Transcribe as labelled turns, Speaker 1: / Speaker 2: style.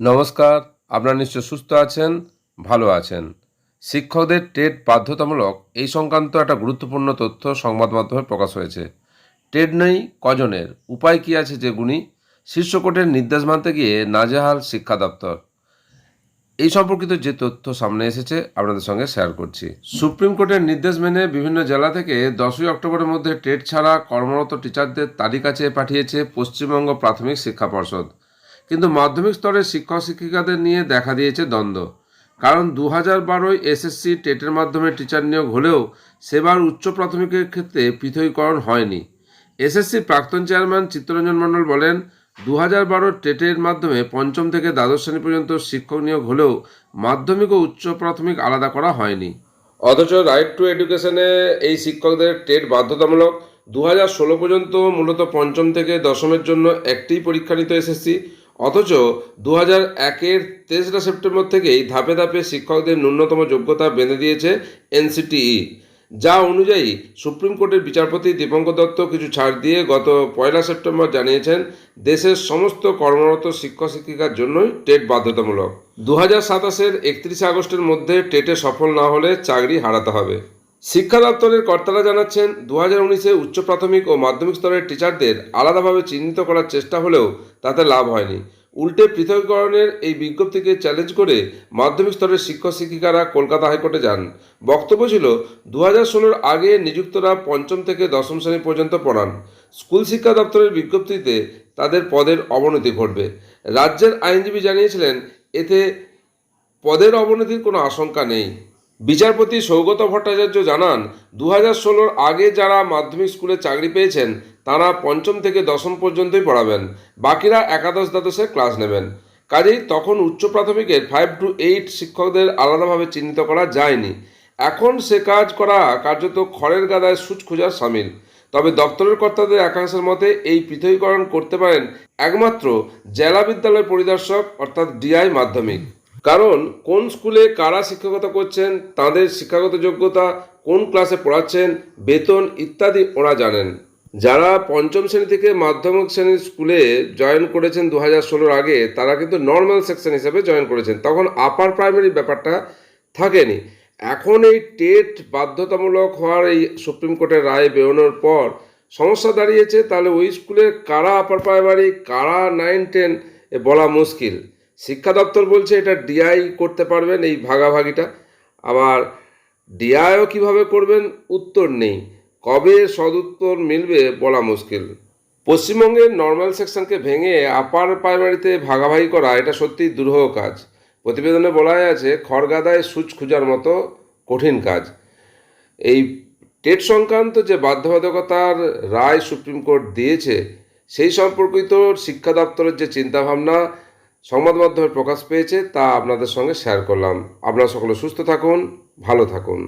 Speaker 1: নমস্কার, আপনারা নিশ্চয় সুস্থ আছেন, ভালো আছেন। শিক্ষকদের টেট বাধ্যতামূলক এই সংক্রান্ত একটা গুরুত্বপূর্ণ তথ্য সংবাদ মাধ্যমে প্রকাশ হয়েছে। টেট নেই, কজনের? উপায় কি আছে যে গুণী শীর্ষ কোর্টের নির্দেশ মানতে গিয়ে নাজেহাল শিক্ষা দপ্তর। এই সম্পর্কিত যে তথ্য সামনে এসেছে, আপনাদের সঙ্গে শেয়ার করছি। সুপ্রিম কোর্টের নির্দেশ মেনে বিভিন্ন জেলা থেকে দশই অক্টোবরের মধ্যে টেট ছাড়া কর্মরত টিচারদের তালিকা চেয়ে পাঠিয়েছে পশ্চিমবঙ্গ প্রাথমিক শিক্ষা পর্ষদ। কিন্তু মাধ্যমিক স্তরের শিক্ষক শিক্ষিকাদের নিয়ে দেখা দিয়েছে দ্বন্দ্ব। কারণ দু হাজার বারোয় এসএসসি টেটের মাধ্যমে টিচার নিয়োগ হলেও সেবার উচ্চ প্রাথমিকের ক্ষেত্রে পৃথকীকরণ হয়নি। এসএসসির প্রাক্তন চেয়ারম্যান চিত্তরঞ্জন মণ্ডল বলেন দু হাজার বারো টেটের মাধ্যমে পঞ্চম থেকে দ্বাদশ শ্রেণি পর্যন্ত শিক্ষক নিয়োগ হলেও মাধ্যমিক ও উচ্চ প্রাথমিক আলাদা করা হয়নি। অথচ রাইট টু এডুকেশনে এই শিক্ষকদের টেট বাধ্যতামূলক দু হাজার ষোলো পর্যন্ত মূলত পঞ্চম থেকে দশমের জন্য একটি পরীক্ষা নিত এসএসসি। অথচ দু হাজার একের তেসরা সেপ্টেম্বর থেকেই ধাপে ধাপে শিক্ষকদের ন্যূনতম যোগ্যতা বেঁধে দিয়েছে এনসিটিই। যা অনুযায়ী সুপ্রিম কোর্টের বিচারপতি দীপঙ্কর দত্ত কিছু ছাড় দিয়ে গত পয়লা সেপ্টেম্বর জানিয়েছেন, দেশের সমস্ত কর্মরত শিক্ষক শিক্ষিকার জন্যই টেট বাধ্যতামূলক। দু হাজার সাতাশের একত্রিশে আগস্টের মধ্যে টেটে সফল না হলে চাকরি হারাতে হবে। শিক্ষা দপ্তরের কর্তারা জানাচ্ছেন দু হাজার উনিশে উচ্চ প্রাথমিক ও মাধ্যমিক স্তরের টিচারদের আলাদাভাবে চিহ্নিত করার চেষ্টা হলেও তাতে লাভ হয়নি। উল্টে পৃথকীকরণের এই বিজ্ঞপ্তিকে চ্যালেঞ্জ করে মাধ্যমিক স্তরের শিক্ষক শিক্ষিকারা কলকাতা হাইকোর্টে যান। বক্তব্য ছিল দু হাজার ষোলোর আগে নিযুক্তরা পঞ্চম থেকে দশম শ্রেণি পর্যন্ত পড়ান। স্কুল শিক্ষা দপ্তরের বিজ্ঞপ্তিতে তাদের পদের অবনতি ঘটবে। রাজ্যের আইনজীবী জানিয়েছিলেন, এতে পদের অবনতির কোনো আশঙ্কা নেই। বিচারপতি সৌগত ভট্টাচার্য জানান দু হাজার ষোলোর আগে যারা মাধ্যমিক স্কুলে চাকরি পেয়েছেন, তারা পঞ্চম থেকে দশম পর্যন্তই পড়াবেন। বাকিরা একাদশ দ্বাদশে ক্লাস নেবেন। কাজেই তখন উচ্চ প্রাথমিকের ফাইভ টু এইট শিক্ষকদের আলাদাভাবে চিহ্নিত করা যায়নি। এখন সে কাজ করা কার্যত খড়ের গাদায় সুচ খোঁজার সামিল। তবে দপ্তরের কর্তাদের একাংশের মতে, এই পৃথকীকরণ করতে পারেন একমাত্র জেলা বিদ্যালয় পরিদর্শক, অর্থাৎ ডিআই মাধ্যমিক। কারণ কোন স্কুলে কারা শিক্ষকতা করছেন, তাদের শিক্ষাগত যোগ্যতা, কোন ক্লাসে পড়াচ্ছেন, বেতন ইত্যাদি ওরা জানেন। যারা পঞ্চম শ্রেণি থেকে মাধ্যমিক শ্রেণির স্কুলে জয়েন করেছেন দু হাজার ষোলোর আগে, তারা কিন্তু নর্মাল সেকশন হিসেবে জয়েন করেছেন। তখন আপার প্রাইমারি ব্যাপারটা থাকেনি। এখন এই টেট বাধ্যতামূলক হওয়ার এই সুপ্রিম কোর্টের রায় বেরোনোর পর সমস্যা দাঁড়িয়েছে, তাহলে ওই স্কুলের কারা আপার প্রাইমারি কারা নাইন টেন বলা মুশকিল। শিক্ষা দপ্তর বলছে এটা ডিআই করতে পারবেন এই ভাগাভাগিটা। আবার ডিআইও কীভাবে করবেন? উত্তর নেই। কবে সদুত্তর মিলবে বলা মুশকিল। পশ্চিমবঙ্গের নর্মাল সেকশনকে ভেঙে আপার প্রাইমারিতে ভাগাভাগি করা, এটা সত্যিই দুরূহ কাজ। প্রতিবেদনে বলা আছে, খড়গাদায় সূচ খোঁজার মতো কঠিন কাজ। এই টেট সংক্রান্ত যে বাধ্যবাধকতার রায় সুপ্রিম কোর্ট দিয়েছে, সেই সম্পর্কিত শিক্ষা দপ্তরের যে চিন্তাভাবনা সংবাদ মাধ্যমে প্রকাশ পেয়েছে, তা আপনাদের সঙ্গে শেয়ার করলাম। আপনারা সকলে সুস্থ থাকুন, ভালো থাকুন।